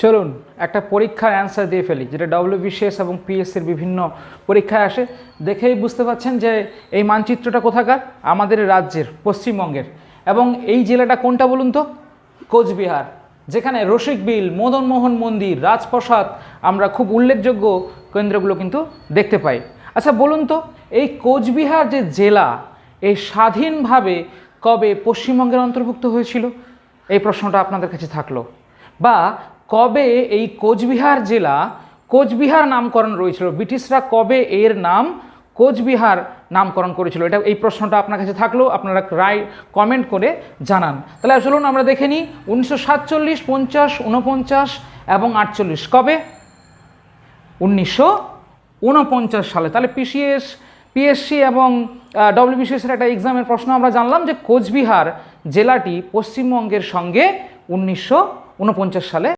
চলুন, একটা পরীক্ষার অ্যান্সার দিয়ে ফেলি, যেটা ডব্লিউবিসিএস এবং পিএসসির বিভিন্ন পরীক্ষায় আসে। দেখেই বুঝতে পাচ্ছেন যে এই মানচিত্রটা কোথাকার? আমাদের রাজ্যের, পশ্চিমবঙ্গের। এবং এই জেলাটা কোনটা বলুন তো? কোচবিহার, যেখানে রসিক বিল মদনমোহন মন্দির, রাজপ্রসাদ আমরা খুব উল্লেখযোগ্য কেন্দ্রগুলো কিন্তু দেখতে পাই। আচ্ছা বলুন তো, এই কোচবিহার যে জেলা, এই স্বাধীনভাবে কবে পশ্চিমবঙ্গের অন্তর্ভুক্ত হয়েছিল? এই প্রশ্নটা আপনাদের কাছে থাকল। বা কবে এই কোচবিহার জেলা, কোচবিহার নামকরণ রয়েছিল? ব্রিটিশরা কবে এর নাম কোচবিহার নামকরণ করেছিল? এটা এই প্রশ্নটা আপনার কাছে থাকল, আপনারা রায় কমেন্ট করে জানান। তাহলে চলুন আমরা দেখে নিই। উনিশশো সাতচল্লিশ, পঞ্চাশ উনপঞ্চাশ এবং আটচল্লিশ। কবে? উনিশশো উনপঞ্চাশ সালে। তাহলে পিসিএস পিএসসি এবং ডব্লিউবিসিএসের একটা এক্সামের প্রশ্ন আমরা জানলাম যে কোচবিহার জেলাটি পশ্চিমবঙ্গের সঙ্গে উনিশশো উনপঞ্চাশ সালে